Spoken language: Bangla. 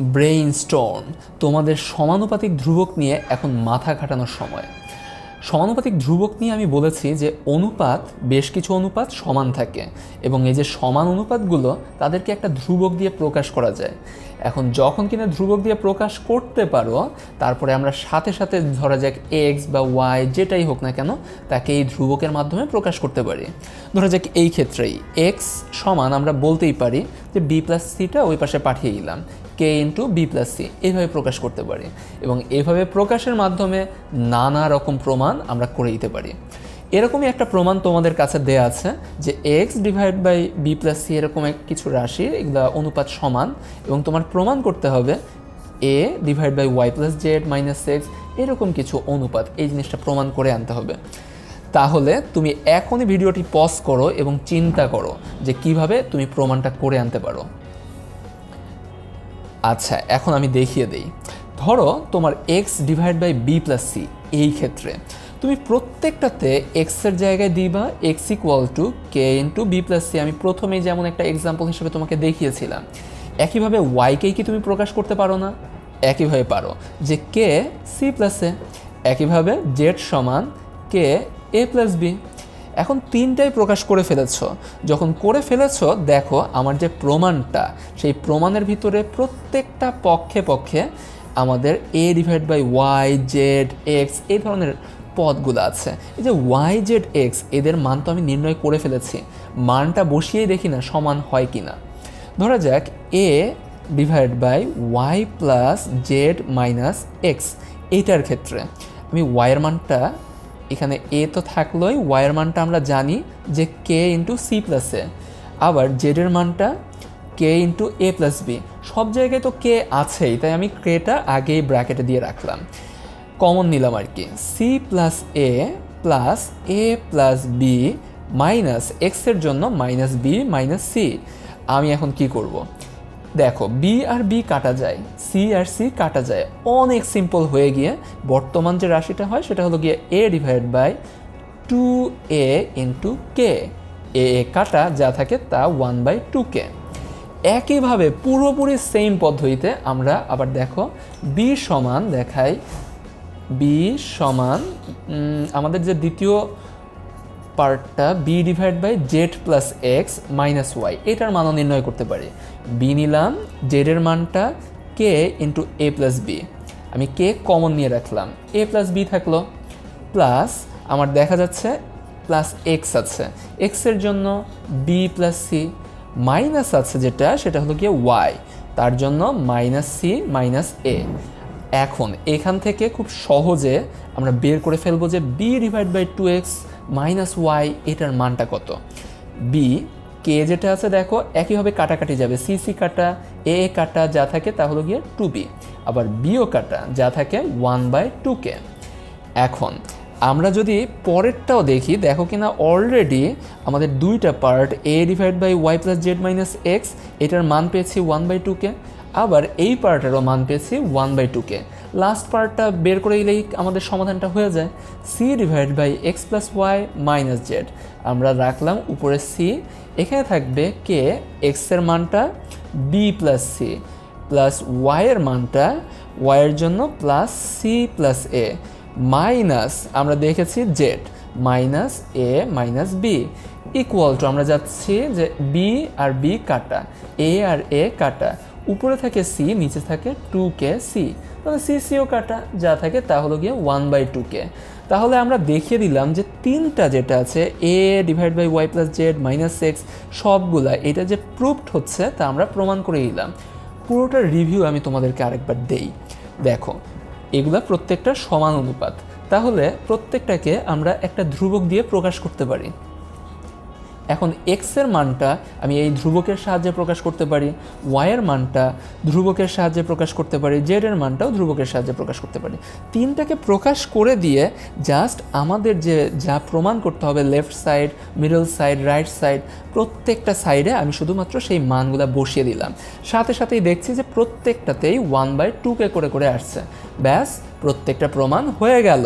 ব্রেইন স্টর্ম তোমাদের সমানুপাতিক ধ্রুবক নিয়ে এখন মাথা খাটানোর সময়। সমানুপাতিক ধ্রুবক নিয়ে আমি বলেছি যে অনুপাত, বেশ কিছু অনুপাত সমান থাকে এবং এই যে সমান অনুপাতগুলো, তাদেরকে একটা ধ্রুবক দিয়ে প্রকাশ করা যায়। এখন যখন কিনা ধ্রুবক দিয়ে প্রকাশ করতে পারো, তারপরে আমরা সাথে সাথে ধরা যাক এক্স বা ওয়াই যেটাই হোক না কেন, তাকে এই ধ্রুবকের মাধ্যমে প্রকাশ করতে পারি। ধরা যাক এই ক্ষেত্রেই এক্স সমান আমরা বলতেই পারি যে বি প্লাস সিটা ওই পাশে পাঠিয়ে দিলাম। K into B plus C এইভাবে প্রকাশ করতে পারি। এবং এভাবে প্রকাশের মাধ্যমে নানা রকম প্রমাণ আমরা করে দিতে পারি। এরকমই একটা প্রমাণ তোমাদের কাছে দেয়া আছে যে X divide by B plus C এরকম এক কিছু রাশি, এগুলা অনুপাত সমান, এবং তোমার প্রমাণ করতে হবে A divide by Y plus Z minus X এরকম কিছু অনুপাত, এই জিনিসটা প্রমাণ করে আনতে হবে। তাহলে তুমি এখনই ভিডিওটি পজ করো এবং চিন্তা করো যে কীভাবে তুমি প্রমাণটা করে আনতে পারো। আচ্ছা এখন আমি দেখিয়ে দেই। ধরো তোমার X divide by B plus C এই ক্ষেত্রে। তুমি প্রত্যেকটাতে এক্সের জায়গায় দিবা X equal to K into B plus C আমি প্রথমেই যেমন একটা এক্সাম্পল হিসেবে তোমাকে দেখিয়েছিলাম। একইভাবে ওয়াইকেই কি তুমি প্রকাশ করতে পারো না? একইভাবে পারো। যে কে সি প্লাস এ একইভাবে জেড সমান কে এ প্লাস বি এখন তিনটাই প্রকাশ করে ফেলেছ। যখন করে ফেলেছ, দেখো আমার যে প্রমাণটা, সেই প্রমাণের ভিতরে প্রত্যেকটা পক্ষে পক্ষে আমাদের A divide by Y Z X এই ধরনের পদগুলো আছে। এই যে ওয়াই জেড এক্স এদের মান তো আমি নির্ণয় করে ফেলেছি। মানটা বসিয়েই দেখি না, সমান হয় কি না ধরা যাক A divide by Y plus Z minus X এইটার ক্ষেত্রে। আমি ওয়াইয়ের মানটা এখানে এ তো থাকলোই ওয়াইয়ের মানটা আমরা জানি যে K into C plus A আবার জেডের মানটা K into A plus B সব জায়গায় তো কে আছেই, তাই আমি কেটা আগেই ব্র্যাকেটে দিয়ে রাখলাম। কমন নিলাম আর কি। C plus A plus A plus B minus এক্সের জন্য মাইনাস বি মাইনাস সি আমি এখন কি করব। দেখো বি আর বি কাটা যায় সি আর সি কাটা যায়। অনেক সিম্পল হয়ে গিয়ে বর্তমান যে রাশিটা হয়, সেটা হলো গিয়ে A divide by two A into K A A কাটা, যা থাকে তা ওয়ান বাই টু কে একইভাবে পুরোপুরি সেম পদ্ধতিতে আমরা আবার দেখো বি সমান দেখাই বি সমান আমাদের যে দ্বিতীয় পার্টটা B divide by Z plus X minus Y এটার মানও নির্ণয় করতে পারি। বি নিলাম জেডের মানটা K into A plus B আমি কে কমন নিয়ে রাখলাম। এ প্লাস বি থাকল প্লাস আমার দেখা যাচ্ছে প্লাস এক্স আছে। এক্সের জন্য বি প্লাস সি মাইনাস আছে যেটা, সেটা হলো গিয়ে ওয়াই তার জন্য মাইনাস সি মাইনাস এ এখন এখান থেকে খুব সহজে আমরা বের করে ফেলব যে B divide by two X minus Y এটার মানটা কত? বি কে যেটা আছে দেখো, একইভাবে কাটাকাটি যাবে। সি সি কাটা এ এ কাটা যা থাকে তা হলো গিয়ে টু বি আবার বিও কাটা যা থাকে ওয়ান বাই টু কে এখন, আমরা যদি পরেরটাও দেখি, দেখো কিনা অলরেডি আমাদের দুইটা part A divide by Y plus Z minus X এটার মান পেয়েছি ওয়ান বাই টু কে আবার এই পার্টেরও মান পেয়েছি one by two K last পার্টটা বের করে দিলেই আমাদের সমাধানটা হয়ে যায়। C divide by X plus Y minus Z আমরা রাখলাম উপরে সি এখানে থাকবে কে এক্সের মানটা বি প্লাস সি প্লাস ওয়াইয়ের মানটা ওয়াইয়ের জন্য plus C plus A minus আমরা দেখেছি Z minus A minus B equal to আমরা যাচ্ছি যে বি আর বি কাটা এ আর এ কাটা। উপরে থাকে সি নিচে থাকে টু কে সি তাহলে সি সিও কাটা, যা থাকে তা হলো গিয়ে ওয়ান বাই টু কে তাহলে আমরা দেখিয়ে দিলাম যে তিনটা যেটা আছে A divide by Y plus Z minus X সবগুলা, এটা যে প্রুভড হচ্ছে, তা আমরা প্রমাণ করে দিলাম। পুরোটার রিভিউ আমি তোমাদেরকে আরেকবার দেই। দেখো, এগুলা প্রত্যেকটা সমান অনুপাত। তাহলে প্রত্যেকটাকে আমরা একটা ধ্রুবক দিয়ে প্রকাশ করতে পারি। এখন এক্সের মানটা আমি এই ধ্রুবকের সাহায্যে প্রকাশ করতে পারি ওয়াইয়ের মানটা ধ্রুবকের সাহায্যে প্রকাশ করতে পারি জেড এর মানটাও ধ্রুবকের সাহায্যে প্রকাশ করতে পারি। তিনটাকে প্রকাশ করে দিয়ে জাস্ট আমাদের যে যা প্রমাণ করতে হবে left side middle side right side প্রত্যেকটা সাইডে আমি শুধুমাত্র সেই মানগুলো বসিয়ে দিলাম। সাথে সাথেই দেখছি যে প্রত্যেকটাতেই ওয়ান বাই টু কে করে করে আসছে। ব্যাস, প্রত্যেকটা প্রমাণ হয়ে গেল।